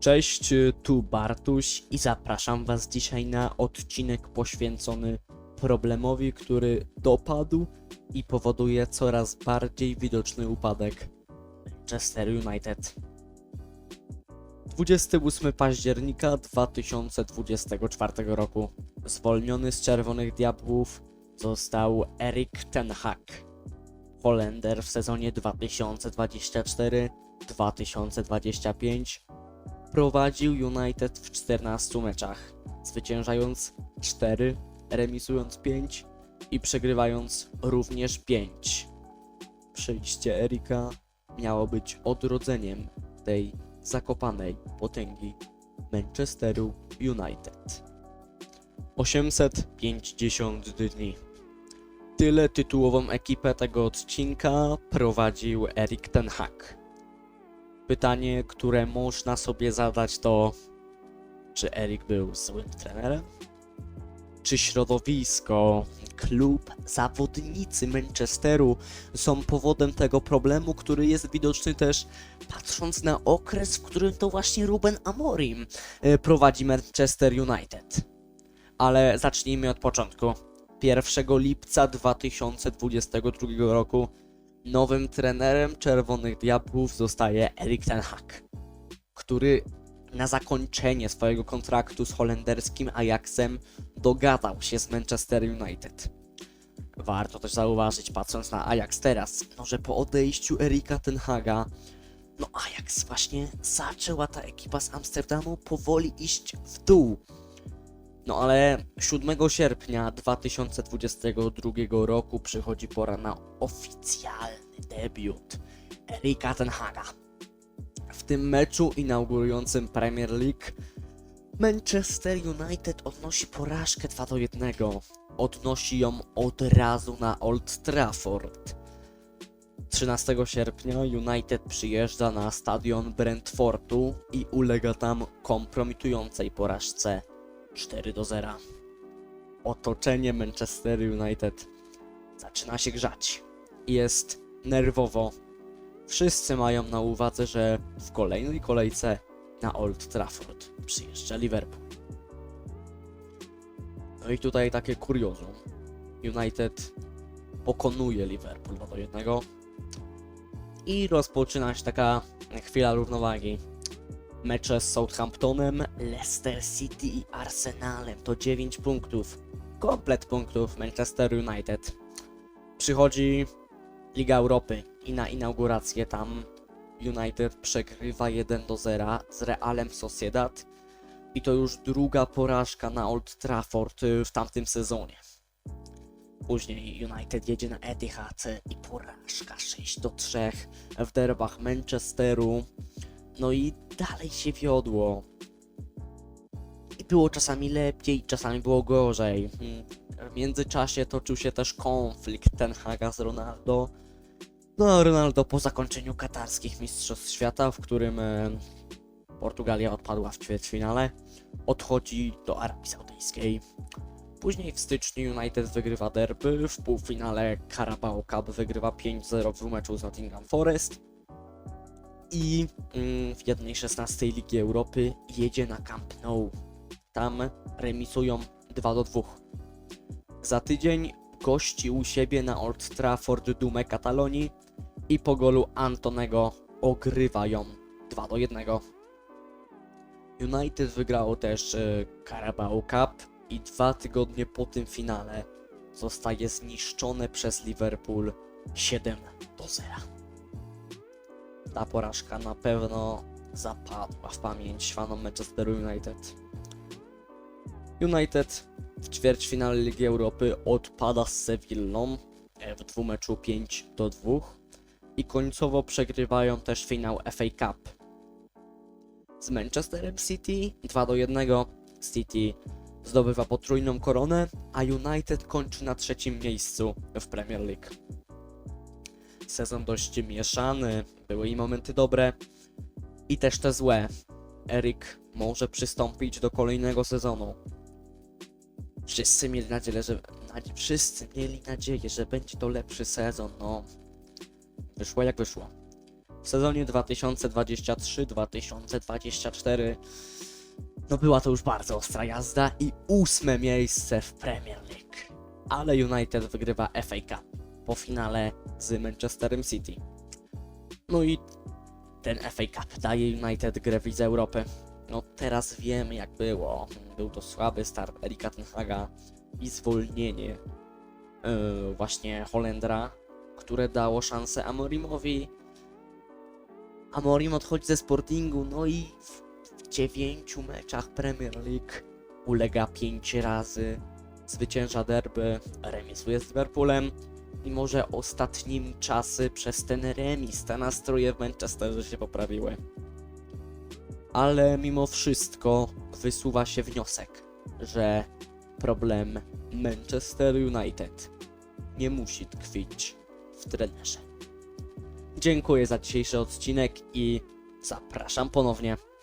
Cześć, tu Bartuś i zapraszam Was dzisiaj na odcinek poświęcony problemowi, który dopadł i powoduje coraz bardziej widoczny upadek Manchester United. 28 października 2024 roku zwolniony z Czerwonych Diabłów został Erik ten Hag. Holender w sezonie 2024-2025 prowadził United w 14 meczach, zwyciężając 4, remisując 5 i przegrywając również 5. Przyjście Erika miało być odrodzeniem tej zakopanej potęgi Manchesteru United. 850 dni. Tyle tytułową ekipę tego odcinka prowadził Erik Ten Hag. Pytanie, które można sobie zadać to, czy Erik był złym trenerem? Czy środowisko, klub, zawodnicy Manchesteru są powodem tego problemu, który jest widoczny też patrząc na okres, w którym to właśnie Ruben Amorim e, prowadzi Manchester United. Ale zacznijmy od początku. 1 lipca 2022 roku nowym trenerem Czerwonych Diabłów zostaje Erik ten Hag, który na zakończenie swojego kontraktu z holenderskim Ajaxem dogadał się z Manchester United. Warto też zauważyć, patrząc na Ajax teraz, no, że po odejściu Erika ten Haga, no Ajax właśnie zaczęła ta ekipa z Amsterdamu powoli iść w dół. No ale 7 sierpnia 2022 roku przychodzi pora na oficjalny debiut Erika Ten Haga. W tym meczu inaugurującym Premier League Manchester United odnosi porażkę 2 do 1. Odnosi ją od razu na Old Trafford. 13 sierpnia United przyjeżdża na stadion Brentfordu i ulega tam kompromitującej porażce 4 do 0. Otoczenie Manchester United zaczyna się grzać. Jest nerwowo. Wszyscy mają na uwadze, że w kolejnej kolejce na Old Trafford przyjeżdża Liverpool. No i tutaj takie kuriozum. United pokonuje Liverpool 2 do 1 i rozpoczyna się taka chwila równowagi mecze z Southamptonem, Leicester City i Arsenalem. To 9 punktów. Komplet punktów Manchester United. Przychodzi Liga Europy i na inaugurację tam United przegrywa 1 do 0 z Realem Sociedad. I to już druga porażka na Old Trafford y, w tamtym sezonie. Później United jedzie na Etihad i porażka 6 do 3 w derbach Manchesteru. No i dalej się wiodło. I było czasami lepiej, czasami było gorzej. Hmm. W międzyczasie toczył się też konflikt Ten Haga z Ronaldo. No, Ronaldo po zakończeniu katarskich Mistrzostw Świata, w którym e, Portugalia odpadła w ćwierćfinale, odchodzi do Arabii Saudyjskiej. Później w styczniu United wygrywa derby, w półfinale Carabao Cup wygrywa 5-0 w meczu z Nottingham Forest i mm, w 1-16 Ligi Europy jedzie na Camp Nou. Tam remisują 2 do 2. Za tydzień gości u siebie na Old Trafford Dumę Katalonii i po golu Antonego ogrywają 2 do 1. United wygrało też e, Carabao Cup i dwa tygodnie po tym finale zostaje zniszczone przez Liverpool 7 do 0 ta porażka na pewno zapadła w pamięć fanom Manchesteru United. United w ćwierćfinale Ligi Europy odpada z Sevillą e, w dwumeczu 5 do 2 i końcowo przegrywają też finał FA Cup. Z Manchesterem City 2 do 1 City zdobywa potrójną koronę, a United kończy na trzecim miejscu w Premier League sezon dość mieszany, były i momenty dobre, i też te złe. Erik może przystąpić do kolejnego sezonu. Wszyscy mieli nadzieję, że wszyscy mieli nadzieję, że będzie to lepszy sezon, no. Wyszło jak wyszło. w sezonie 2023-2024 no była to już bardzo ostra jazda i ósme miejsce w Premier League. Ale United wygrywa FA Cup po finale z Manchesterem City. No i ten FA Cup daje United grę w Europy. No teraz wiemy jak było. Był to słaby start Erika Ten Haga i zwolnienie yy, właśnie Holendra, które dało szansę Amorimowi. Amorim odchodzi ze Sportingu, no i w, w dziewięciu meczach Premier League ulega pięć razy, zwycięża derby, remisuje z Liverpoolem i może ostatnim czasy przez ten remis te nastroje w Manchesterze się poprawiły. Ale mimo wszystko wysuwa się wniosek, że problem Manchester United nie musi tkwić w trenerze. Dziękuję za dzisiejszy odcinek i zapraszam ponownie